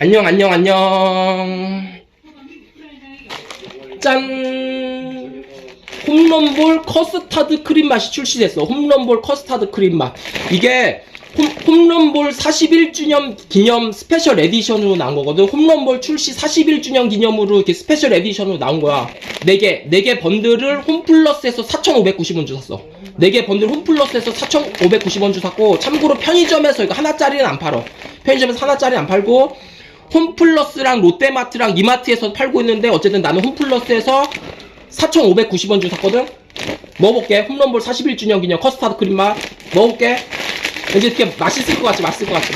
안녕, 안녕, 안녕. 짠! 홈런볼 커스타드 크림 맛이 출시됐어. 홈런볼 커스타드 크림 맛. 이게 홈, 홈런볼 41주년 기념 스페셜 에디션으로 나온 거거든. 홈런볼 출시 41주년 기념으로 이렇게 스페셜 에디션으로 나온 거야. 4개, 4개 번들을 홈플러스에서 4,590원 주 샀어. 4개 번들 홈플러스에서 4,590원 주 샀고, 참고로 편의점에서 이거 하나짜리는 안 팔어. 편의점에서 하나짜리는 안 팔고, 홈플러스랑 롯데마트랑 이마트에서 팔고 있는데 어쨌든 나는 홈플러스에서 4,590원 주 샀거든? 먹어볼게. 홈런볼 41주년 기념 커스타드 크림 맛. 먹어볼게. 왠지 이렇게 맛있을 것 같지, 맛있을 것 같지.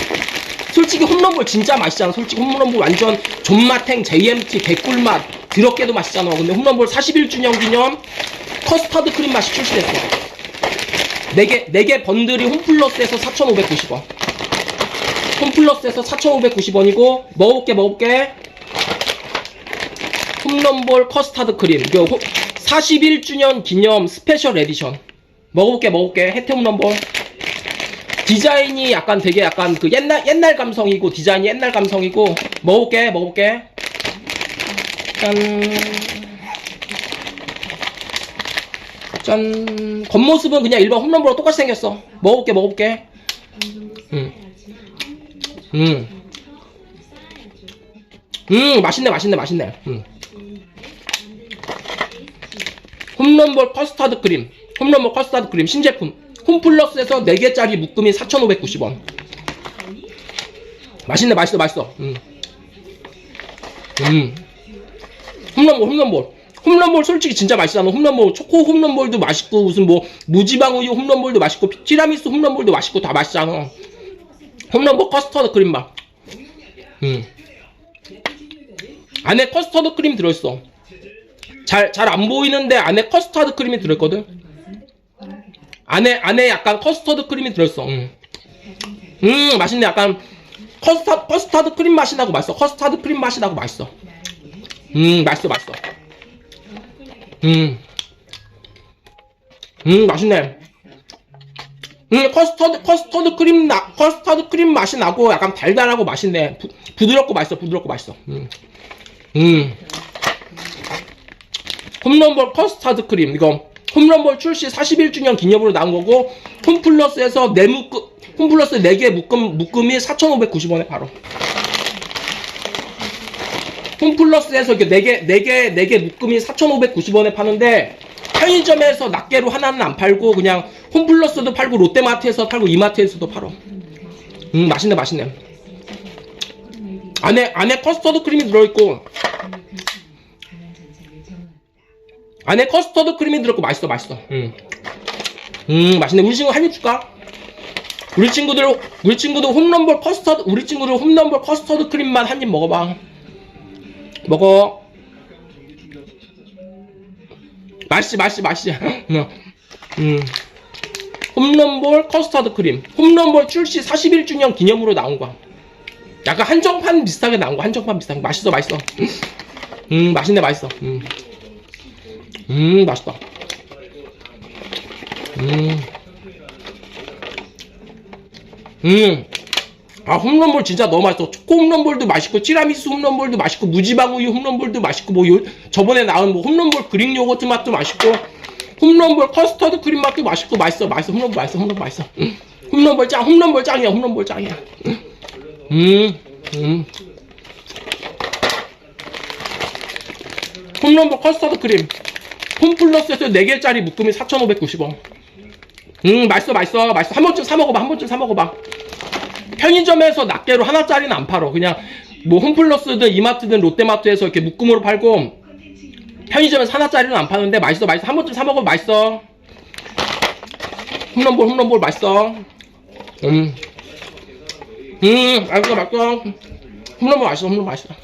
솔직히 홈런볼 진짜 맛있잖아. 솔직히 홈런볼 완전 존맛탱 JMT 개꿀맛. 드럽게도 맛있잖아. 근데 홈런볼 41주년 기념 커스타드 크림 맛이 출시됐어. 4개, 4개 번들이 홈플러스에서 4,590원. 홈플러스에서 4,590원이고 먹어볼게 먹어볼게. 홈런볼 커스타드 크림. 이거 호- 41주년 기념 스페셜 에디션. 먹어볼게 먹어볼게. 혜태 홈런볼. 디자인이 약간 되게 약간 그 옛날 옛날 감성이고 디자인이 옛날 감성이고 먹어볼게 먹어볼게. 짠. 짠. 겉모습은 그냥 일반 홈런볼랑 똑같이 생겼어. 먹어볼게, 먹어볼게. 음. 음. 음, 맛있네, 맛있네, 맛있네. 음. 홈런볼 커스타드 크림. 홈런볼 커스타드 크림 신제품. 홈플러스에서 4개짜리 묶음이 4,590원. 맛있네, 맛있어, 맛있어. 음. 음. 홈런볼, 홈런볼. 홈런볼 솔직히 진짜 맛있잖아. 홈런볼, 초코 홈런볼도 맛있고, 무슨 뭐, 무지방 우유 홈런볼도 맛있고, 티라미수 홈런볼도 맛있고, 다 맛있잖아. 홈런볼 커스터드 크림 맛. 음. 안에 커스터드 크림 들어있어. 잘, 잘 안 보이는데 안에 커스터드 크림이 들어있거든? 안에, 안에 약간 커스터드 크림이 들어있어. 음, 음 맛있네. 약간 커스타, 커스터드 크림 맛이 나고 맛있어. 커스터드 크림 맛이 나고 맛있어. 음, 맛있어, 맛있어. 음. 음, 맛있네. 음, 커스터드, 커스터드 크림, 나, 커스터드 크림 맛이 나고 약간 달달하고 맛있네. 부, 부드럽고 맛있어, 부드럽고 맛있어. 음. 음. 홈런볼 커스터드 크림. 이거 홈런볼 출시 41주년 기념으로 나온 거고, 홈플러스에서 네 묶음, 홈플러스 4개 묶음, 묶음이 4,590원에 팔어. 홈플러스에서 이렇게 4개, 4개, 4개 묶음이 4,590원에 파는데, 편의점에서 낱개로 하나는 안 팔고, 그냥 홈플러스도 팔고, 롯데마트에서 팔고, 이마트에서도 팔어. 음, 맛있네, 맛있네. 안에, 안에 커스터드 크림이 들어있고, 안에 커스터드 크림이 들어있고, 맛있어, 맛있어. 음. 음, 맛있네. 우리 친구 한입 줄까? 우리 친구들, 우리 친구도 홈런볼 커스터드, 우리 친구들 홈런볼 커스터드 크림만 한 입 먹어봐. 먹어. 맛있지, 맛있지, 맛있지. 음. 음. 홈런볼 커스터드 크림. 홈런볼 출시 41주년 기념으로 나온 거야. 약간 한정판 비슷하게 나온 거, 한정판 비슷한 거. 맛있어, 맛있어. 음, 맛있네, 맛있어. 음, 음 맛있다. 음, 음. 아, 홈런볼 진짜 너무 맛있어. 초코 홈런볼도 맛있고, 티라미수 홈런볼도 맛있고, 무지방 우유 홈런볼도 맛있고, 뭐, 요, 저번에 나온 뭐, 홈런볼 그릭 요거트 맛도 맛있고, 홈런볼 커스터드 크림 맛도 맛있고, 맛있어, 맛있어. 홈런볼 맛있어, 홈런볼 맛있어. 음. 홈런볼 짱, 홈런볼 짱이야, 홈런볼 짱이야. 음, 음. 홈런볼 커스터드 크림. 홈플러스에서 4개짜리 묶음이 4,590원. 음, 맛있어, 맛있어, 맛있어. 한 번쯤 사 먹어봐, 한 번쯤 사 먹어봐. 편의점에서 낱개로 하나짜리는 안 팔어. 그냥 뭐 홈플러스든 이마트든 롯데마트에서 이렇게 묶음으로 팔고 편의점에서 하나짜리는 안 파는데 맛있어, 맛있어. 한 번쯤 사 먹으면 맛있어. 홈런볼, 홈런볼 맛있어. 음. 음, 맛있어, 맛있어. 홈런볼 맛있어, 홈런볼 맛있어.